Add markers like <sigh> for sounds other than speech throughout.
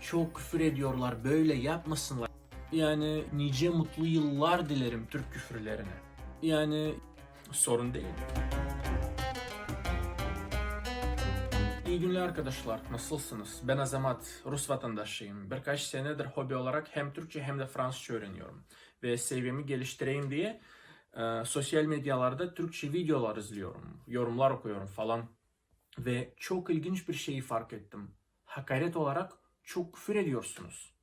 Çok küfür ediyorlar. Böyle yapmasınlar. Yani nice mutlu yıllar dilerim Türk küfürlerine. Yani sorun değil. İyi günler arkadaşlar. Nasılsınız? Ben Azamat, Rus vatandaşıyım. Birkaç senedir hobi olarak hem Türkçe hem de Fransızca öğreniyorum. Ve seviyemi geliştireyim diye e, sosyal medyalarda Türkçe videolar izliyorum. Yorumlar okuyorum falan. Ve çok ilginç bir şeyi fark ettim. Hakaret olarak çok küfür ediyorsunuz.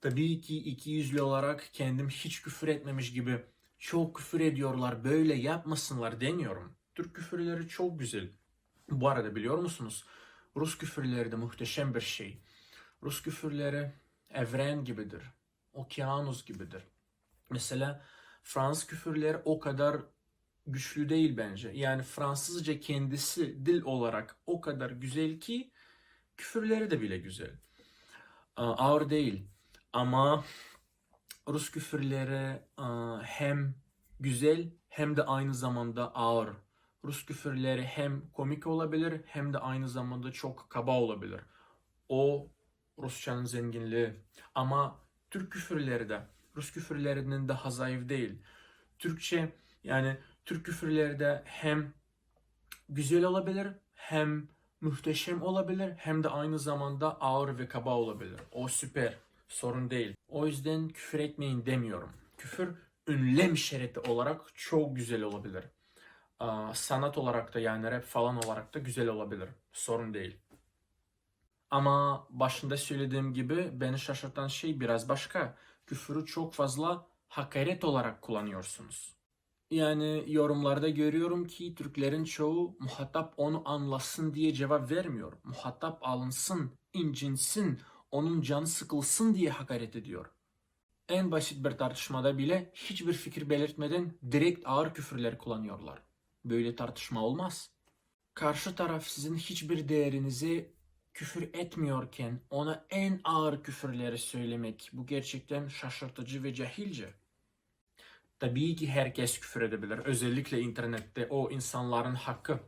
Tabii ki iki yüzlü olarak kendim hiç küfür etmemiş gibi çok küfür ediyorlar böyle yapmasınlar demiyorum. Türk küfürleri çok güzel. Bu arada biliyor musunuz? Rus küfürleri de muhteşem bir şey. Rus küfürleri evren gibidir. Okyanus gibidir. Mesela Fransız küfürleri o kadar güçlü değil bence. Yani Fransızca kendisi dil olarak o kadar güzel ki küfürleri de bile güzel. Ağır değil. Ama Rus küfürleri hem güzel hem de aynı zamanda ağır. Rus küfürleri hem komik olabilir hem de aynı zamanda çok kaba olabilir. O Rusçanın zenginliği. Ama Türk küfürleri de Rus küfürlerinin daha zayıf değil. Türkçe yani Türk küfürleri de hem güzel olabilir hem muhteşem olabilir hem de aynı zamanda ağır ve kaba olabilir. O süper. Sorun değil. O yüzden küfür etmeyin demiyorum. Küfür ünlem işareti olarak çok güzel olabilir. Sanat olarak da yani rap falan olarak da güzel olabilir. Sorun değil. Ama başında söylediğim gibi beni şaşırtan şey biraz başka. Küfürü çok fazla hakaret olarak kullanıyorsunuz. Yani yorumlarda görüyorum ki Türklerin çoğu muhatap onu anlasın diye cevap vermiyor. Muhatap alınsın, incinsin, onun canı sıkılsın diye hakaret ediyor. En basit bir tartışmada bile hiçbir fikir belirtmeden direkt ağır küfürler kullanıyorlar. Böyle tartışma olmaz. Karşı taraf sizin hiçbir değerinize küfür etmiyorken ona en ağır küfürleri söylemek bu gerçekten şaşırtıcı ve cahilce. Tabii ki herkes küfür edebilir. Özellikle internette o insanların hakkı.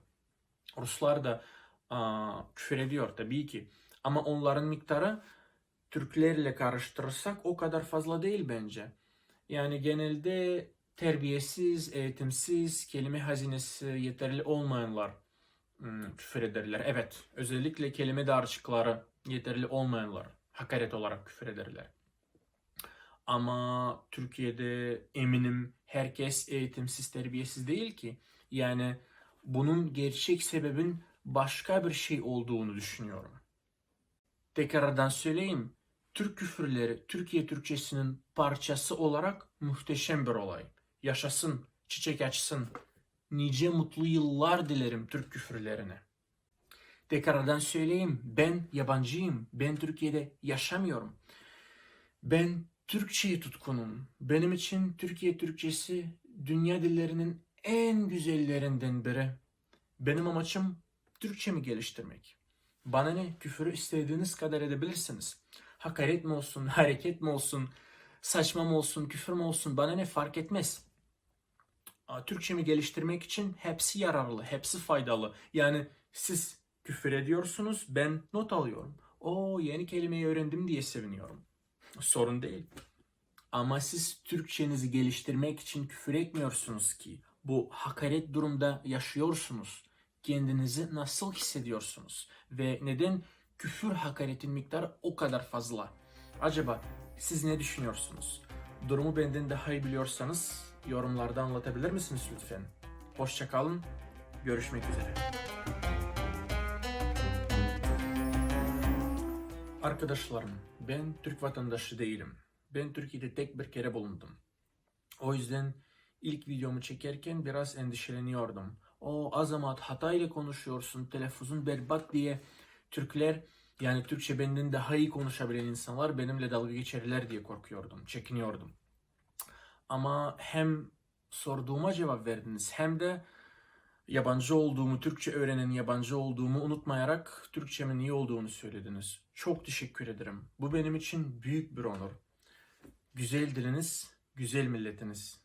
Ruslar da aa, küfür ediyor tabii ki. Ama onların miktarı Türklerle karıştırırsak o kadar fazla değil bence. Yani genelde terbiyesiz, eğitimsiz, kelime hazinesi yeterli olmayanlar hmm, küfür ederler. Evet, özellikle kelime dağarcıkları yeterli olmayanlar hakaret olarak küfür ederler. Ama Türkiye'de eminim herkes eğitimsiz, terbiyesiz değil ki. Yani bunun gerçek sebebin başka bir şey olduğunu düşünüyorum. Tekrardan söyleyeyim. Türk küfürleri Türkiye Türkçesinin parçası olarak muhteşem bir olay. Yaşasın, çiçek açsın. Nice mutlu yıllar dilerim Türk küfürlerine. Tekrardan söyleyeyim. Ben yabancıyım. Ben Türkiye'de yaşamıyorum. Ben Türkçe'ye tutkunum. Benim için Türkiye Türkçesi dünya dillerinin en güzellerinden biri. Benim amacım Türkçemi geliştirmek. Bana ne küfürü istediğiniz kadar edebilirsiniz. Hakaret mi olsun, <laughs> hareket mi olsun, saçma mı olsun, küfür mü olsun bana ne fark etmez. Türkçemi geliştirmek için hepsi yararlı, hepsi faydalı. Yani siz küfür ediyorsunuz, ben not alıyorum. O yeni kelimeyi öğrendim diye seviniyorum. Sorun değil. Ama siz Türkçenizi geliştirmek için küfür etmiyorsunuz ki. Bu hakaret durumda yaşıyorsunuz. Kendinizi nasıl hissediyorsunuz? Ve neden küfür hakaretin miktarı o kadar fazla? Acaba siz ne düşünüyorsunuz? Durumu benden daha iyi biliyorsanız yorumlarda anlatabilir misiniz lütfen? Hoşçakalın. Görüşmek üzere. Arkadaşlarım, ben Türk vatandaşı değilim. Ben Türkiye'de tek bir kere bulundum. O yüzden ilk videomu çekerken biraz endişeleniyordum. O Azamat Hatay'la konuşuyorsun, telaffuzun berbat diye Türkler yani Türkçe benden daha iyi konuşabilen insanlar benimle dalga geçerler diye korkuyordum, çekiniyordum. Ama hem sorduğuma cevap verdiniz hem de yabancı olduğumu, Türkçe öğrenen yabancı olduğumu unutmayarak Türkçemin iyi olduğunu söylediniz. Çok teşekkür ederim. Bu benim için büyük bir onur. Güzel diliniz, güzel milletiniz.